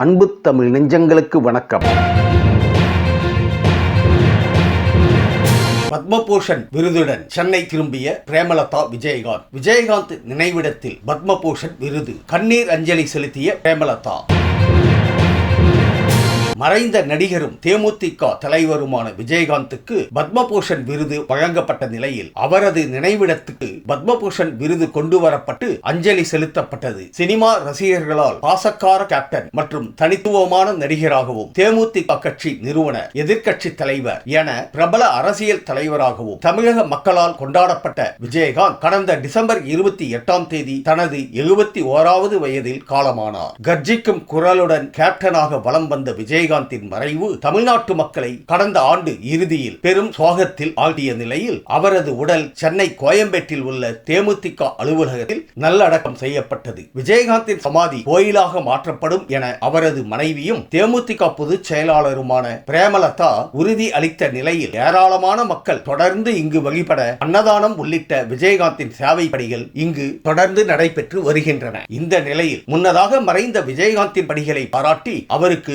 அன்பு தமிழ் நெஞ்சங்களுக்கு வணக்கம். பத்மபூஷன் விருதுடன் சென்னை திரும்பிய பிரேமலதா விஜயகாந்த். விஜயகாந்த் நினைவிடத்தில் பத்மபூஷன் விருது. கண்ணீர் அஞ்சலி செலுத்திய பிரேமலதா. மறைந்த நடிகரும் தேமுதிக தலைவருமான விஜயகாந்துக்கு பத்மபூஷன் விருது வழங்கப்பட்ட நிலையில் அவரது நினைவிடத்துக்கு பத்மபூஷன் விருது கொண்டு வரப்பட்டு அஞ்சலி செலுத்தப்பட்டது. சினிமா ரசிகர்களால் பாசக்கார கேப்டன் மற்றும் தனித்துவமான நடிகராகவும் தேமுதிக கட்சி நிறுவன எதிர்க்கட்சி தலைவர் என பிரபல அரசியல் தலைவராகவும் தமிழக மக்களால் கொண்டாடப்பட்ட விஜயகாந்த் கடந்த டிசம்பர் இருபத்தி எட்டாம் தேதி தனது எழுபத்தி ஓராவது வயதில் காலமானார். கர்ஜிக்கும் குரலுடன் கேப்டனாக வலம் வந்த ரஜினிகாந்தின் மறைவு தமிழ்நாட்டு மக்களை கடந்த ஆண்டு இறுதியில் பெரும் சோகத்தில் ஆழ்த்திய நிலையில் அவரது உடல் சென்னை கோயம்பேட்டில் உள்ள தேமுதிக அலுவலகத்தில் நல்லடக்கம் செய்யப்பட்டது. விஜயகாந்தின் சமாதி கோயிலாக மாற்றப்படும் என அவரது மனைவியும் தேமுதிக பொதுச் செயலாளருமான பிரேமலதா உறுதி அளித்த நிலையில் ஏராளமான மக்கள் தொடர்ந்து இங்கு வழிபட அன்னதானம் உள்ளிட்ட விஜயகாந்தின் சேவை பணிகள் இங்கு தொடர்ந்து நடைபெற்று வருகின்றன. இந்த நிலையில் முன்னதாக மறைந்த விஜயகாந்தின் பணிகளை பாராட்டி அவருக்கு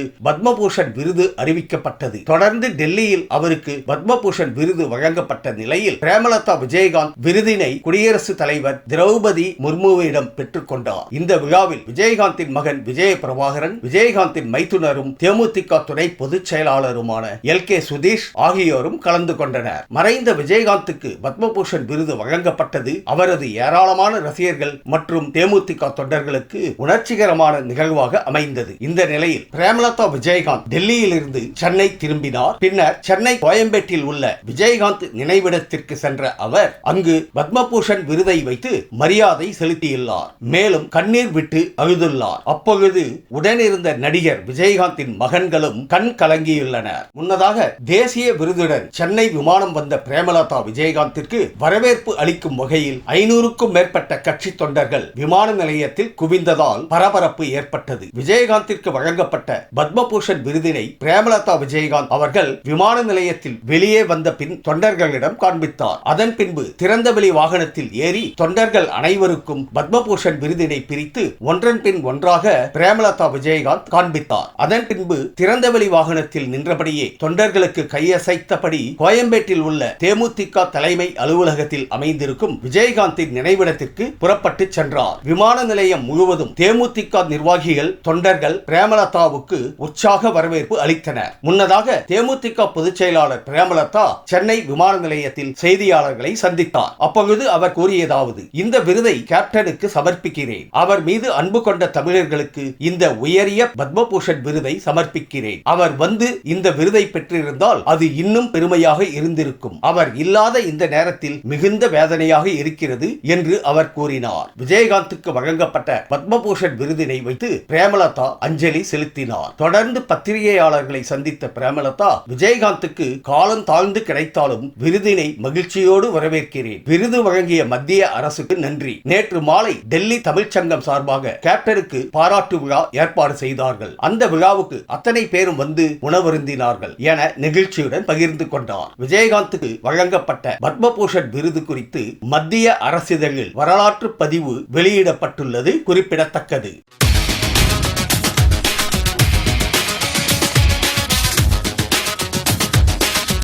பத்மபூஷன் விருது அறிவிக்கப்பட்டது. தொடர்ந்து டெல்லியில் அவருக்கு பத்மபூஷன் விருது வழங்கப்பட்ட நிலையில் பிரேமலதா விஜயகாந்த் விருதினை குடியரசுத் தலைவர் திரௌபதி முர்முவிடம் பெற்றுக்கொண்டார். இந்த விழாவில் விஜயகாந்தின் மகன் விஜய பிரபாகரன் விஜயகாந்தின் மைத்துனரும் தேமுதிக துணை பொதுச் செயலாளருமான எல். கே. சுதீஷ் ஆகியோரும் கலந்து கொண்டனர். மறைந்த விஜயகாந்துக்கு பத்மபூஷன் விருது வழங்கப்பட்டது அவரது ஏராளமான ரசிகர்கள் மற்றும் தேமுதிக தொண்டர்களுக்கு உணர்ச்சிகரமான நிகழ்வாக அமைந்தது. இந்த நிலையில் பிரேமலதா விஜயகாந்த் விஜயகாந்த் டெல்லியிலிருந்து சென்னை திரும்பினார். பின்னர் சென்னை கோயம்பேட்டில் உள்ள விஜயகாந்த் நினைவிடத்திற்கு சென்ற அவர் அங்கு பத்மபூஷன் விருதை வைத்து மரியாதை செலுத்தியுள்ளார். மேலும் கண்ணீர் விட்டு அழுதுள்ளார். அப்பொழுது உடனிருந்த நடிகர் விஜயகாந்தின் மகன்களும் கண் கலங்கியுள்ளனர். முன்னதாக தேசிய விருதுடன் சென்னை விமானம் வந்த பிரேமலதா விஜயகாந்திற்கு வரவேற்பு அளிக்கும் வகையில் ஐநூறுக்கும் மேற்பட்ட கட்சி தொண்டர்கள் விமான நிலையத்தில் குவிந்ததால் பரபரப்பு ஏற்பட்டது. விஜயகாந்திற்கு வழங்கப்பட்ட பத்மபூஷன் விருதினை பிரேமலதா விஜயகாந்த் அவர்கள் விமான நிலையத்தில் வெளியே வந்த பின் தொண்டர்களிடம் காண்பித்தார். அதன் பின்பு திறந்தவெளி வாகனத்தில் ஏறி தொண்டர்கள் அனைவருக்கும் பத்மபூஷன் விருதினை பிரித்து ஒன்றன் பின் ஒன்றாக பிரேமலதா விஜயகாந்த் காண்பித்தார். அதன் பின்பு திறந்தவெளி வாகனத்தில் நின்றபடியே தொண்டர்களுக்கு கையசைத்தபடி கோயம்பேட்டில் உள்ள தேமுதிக தலைமை அலுவலகத்தில் அமைந்திருக்கும் விஜயகாந்தின் நினைவிடத்திற்கு புறப்பட்டு சென்றார். விமான நிலையம் முழுவதும் தேமுதிக நிர்வாகிகள் தொண்டர்கள் பிரேமலதாவுக்கு உற்சாக உற்சாக வரவேற்பு அளித்தனர். முன்னதாக தேமுதிக பொதுச் செயலாளர் பிரேமலதா சென்னை விமான நிலையத்தில் செய்தியாளர்களை சந்தித்தார். அப்பொழுது அவர் கூறியதாவது இந்த விருதை கேப்டனுக்கு சமர்ப்பிக்கிறேன். அவர் மீது அன்பு கொண்ட தமிழர்களுக்கு இந்த உயரிய பத்மபூஷன் விருதை சமர்ப்பிக்கிறேன். அவர் வந்து இந்த விருதை பெற்றிருந்தால் அது இன்னும் பெருமையாக இருந்திருக்கும். அவர் இல்லாத இந்த நேரத்தில் மிகுந்த வேதனையாக இருக்கிறது என்று அவர் கூறினார். விஜயகாந்துக்கு வழங்கப்பட்ட பத்மபூஷன் விருதினை வைத்து பிரேமலதா அஞ்சலி செலுத்தினார். தொடர்ந்து பத்திரிகையாளர்களை சந்தித்த பிரேமலதா விஜயகாந்துக்கு காலம் தாழ்ந்து கிடைத்தாலும் விருதினை மகிழ்ச்சியோடு வரவேற்கிறேன். விருது வழங்கிய மத்திய அரசுக்கு நன்றி. நேற்று மாலை டெல்லி தமிழ்ச்சங்கம் சார்பாக கேப்டனுக்கு பாராட்டு விழா ஏற்பாடு செய்தார்கள். அந்த விழாவுக்கு அத்தனை பேரும் வந்து உணவருந்தினார்கள் என நெகிழ்ச்சியுடன் பகிர்ந்து கொண்டார். விஜயகாந்துக்கு வழங்கப்பட்ட பத்மபூஷன் விருது குறித்து மத்திய அரசிதழில் வரலாற்று பதிவு வெளியிடப்பட்டுள்ளது குறிப்பிடத்தக்கது.